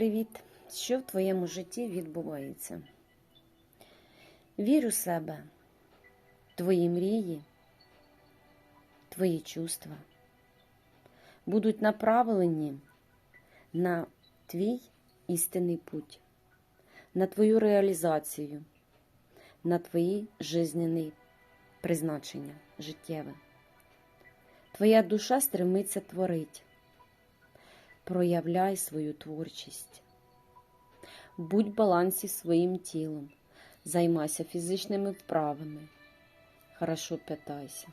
привіт! Що в твоєму житті відбувається? Вір у себе, твої мрії, твої чувства будуть направлені на твій істинний путь, на твою реалізацію, на твої жизненні призначення життєве. Твоя душа стремиться творить. Проявляй свою творчість. Будь в балансі своїм тілом. Займайся фізичними вправами. Хорошо питайся.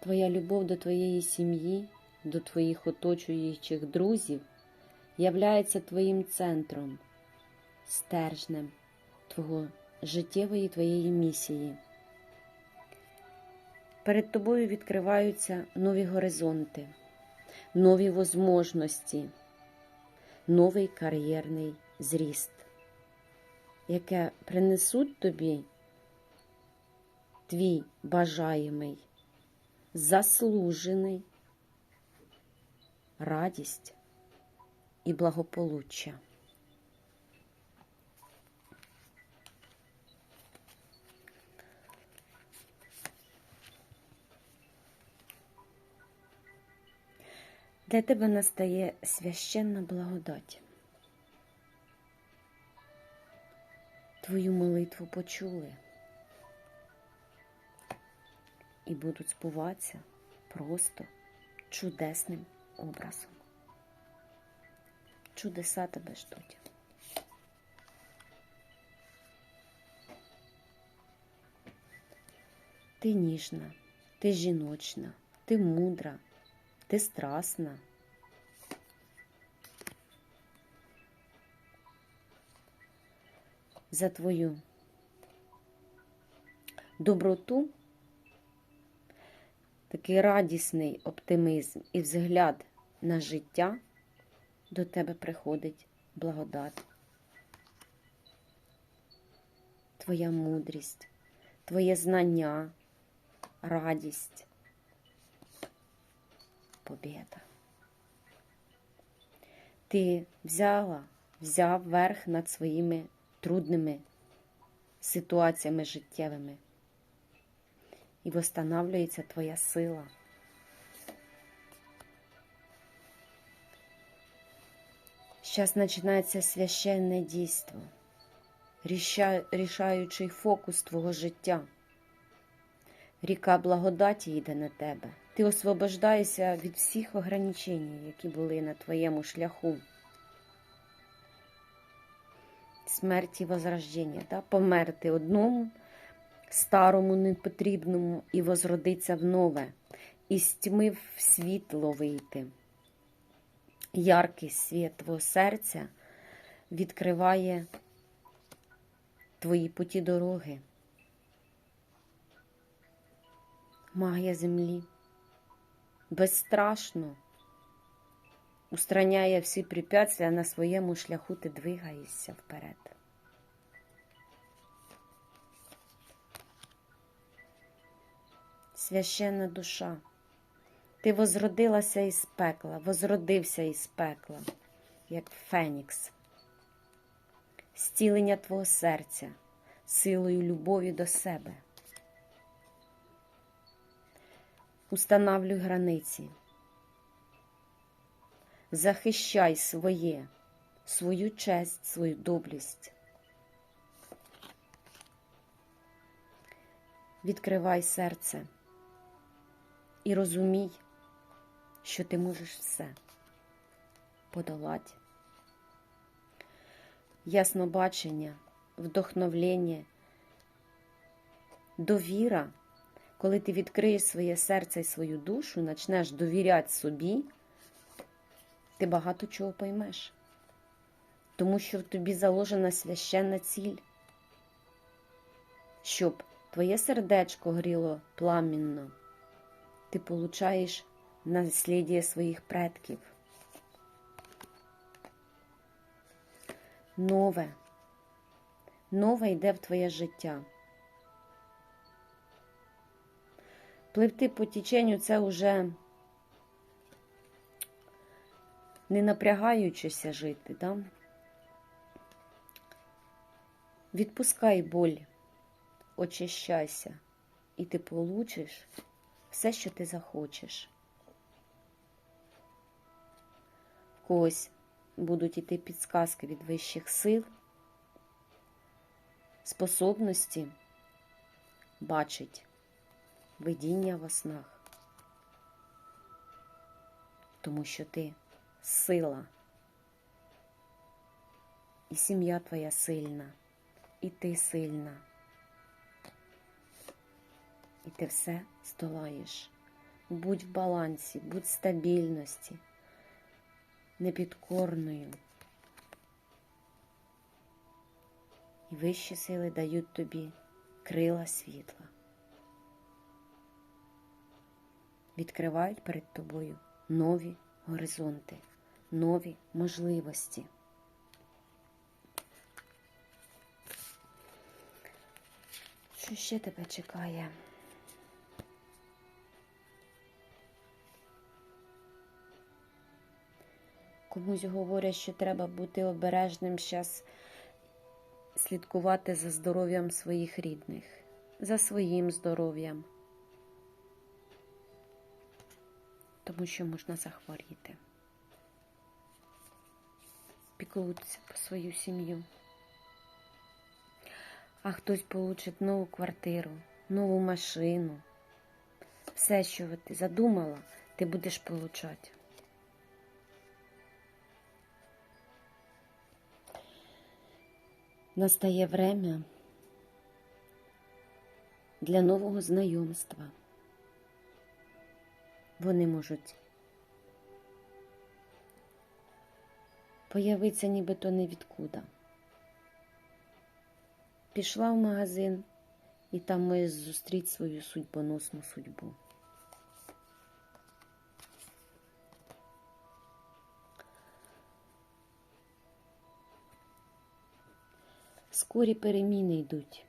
Твоя любов до твоєї сім'ї, до твоїх оточуючих друзів являється твоїм центром, стержнем твого життєвої твоєї місії. Перед тобою відкриваються нові горизонти нові возможності, новий кар'єрний зріст, яке принесуть тобі твій бажаємий, заслужений радість і благополуччя. Для тебе настає священна благодать. Твою молитву почули і будуть збуватися просто чудесним образом. Чудеса тебе ждуть. Ти ніжна, ти жіночна, ти мудра ти страсна. За твою доброту, такий радісний оптимізм і взгляд на життя до тебе приходить благодать. Твоя мудрість, твоє знання, радість побєда. Ти взяла, взяв верх над своїми трудними ситуаціями життєвими. І восстанавлюється твоя сила. Зараз починається священне дійство, рішаючий фокус твого життя. Ріка благодаті йде на тебе. Ти освобождаєшся від всіх ограничень, які були на твоєму шляху. Смерті возрождення, да? померти одному, старому, непотрібному і возродиться в нове, і з тьми в світло вийти. Яркий світ твого серця відкриває твої путі дороги. Магія землі безстрашно устраняє всі препятствия на своєму шляху, ти двигаєшся вперед. Священна душа, ти возродилася із пекла, возродився із пекла, як Фенікс, зцілення твого серця, силою любові до себе. Устанавлюй границі. Захищай своє, свою честь, свою доблесть. Відкривай серце і розумій, що ти можеш все подолати. Яснобачення, вдохновлення, довіра. Коли ти відкриєш своє серце і свою душу, почнеш довіряти собі, ти багато чого поймеш. Тому що в тобі заложена священна ціль, щоб твоє сердечко горіло пламінно, ти получаєш наслідя своїх предків. Нове, нове йде в твоє життя. Пливти по теченню це вже не напрягаючися жити, да? відпускай боль, очищайся, і ти получиш все, що ти захочеш. В когось будуть іти підсказки від вищих сил, способності бачить видіння во снах, тому що ти сила, і сім'я твоя сильна, і ти сильна, і ти все здолаєш. Будь в балансі, будь в стабільності, непідкорною. І вищі сили дають тобі крила світла. Відкривають перед тобою нові горизонти, нові можливості. Що ще тебе чекає? Комусь говорять, що треба бути обережним зараз слідкувати за здоров'ям своїх рідних, за своїм здоров'ям, тому що можна захворіти. Піклуйтеся про свою сім'ю. А хтось получить нову квартиру, нову машину. Все, що ти задумала, ти будеш получати. Настає время для нового знайомства. Вони можуть появитися нібито невідкуда. Пішла в магазин і там можеш зустріти свою судьбоносну судьбу. Скорі переміни йдуть.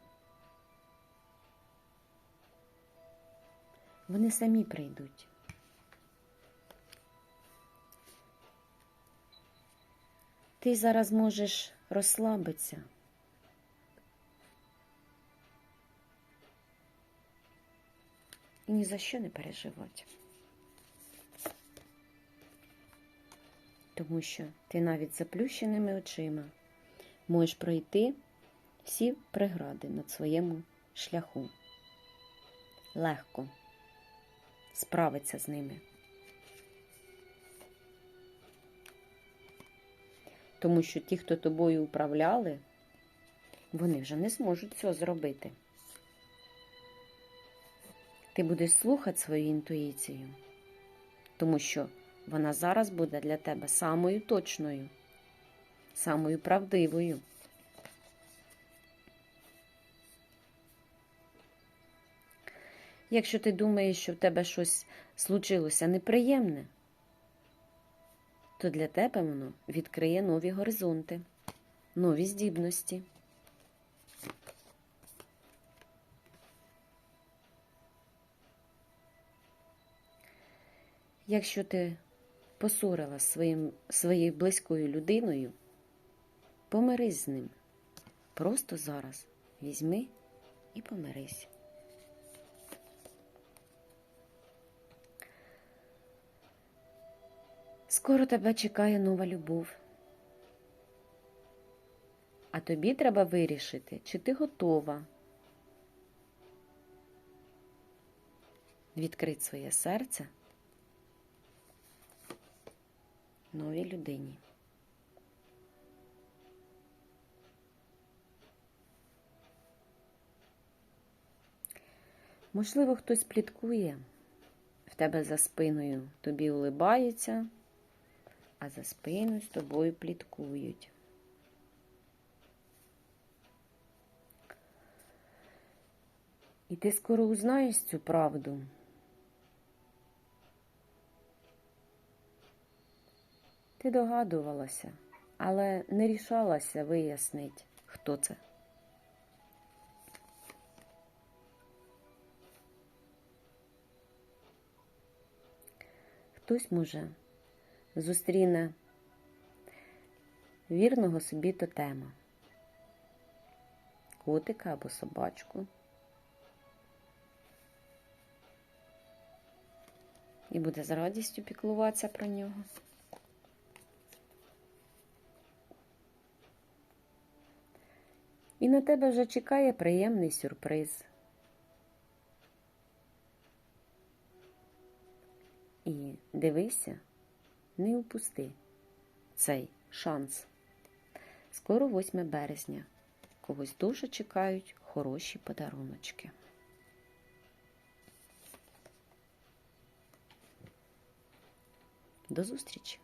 Вони самі прийдуть. Ти зараз можеш розслабитися. І ні за що не переживати. Тому що ти навіть заплющеними очима можеш пройти всі прегради на своєму шляху. Легко справитися з ними. Тому що ті, хто тобою управляли, вони вже не зможуть цього зробити. Ти будеш слухати свою інтуїцію, тому що вона зараз буде для тебе самою точною, самою правдивою. Якщо ти думаєш, що в тебе щось случилося неприємне, то для тебе воно відкриє нові горизонти, нові здібності. Якщо ти посорила своїм, своєю близькою людиною, помирись з ним. Просто зараз візьми і помирись. Скоро тебе чекає нова любов. А тобі треба вирішити, чи ти готова відкрити своє серце новій людині. Можливо, хтось пліткує в тебе за спиною, тобі улибається, а за спиною з тобою пліткують. І ти скоро узнаєш цю правду. Ти догадувалася, але не рішалася вияснити, хто це. Хтось, може, зустріне вірного собі тотема. Котика або собачку. І буде з радістю піклуватися про нього. І на тебе вже чекає приємний сюрприз. І дивися, не упусти цей шанс. Скоро 8 березня. Когось дуже чекають хороші подаруночки. До зустрічі!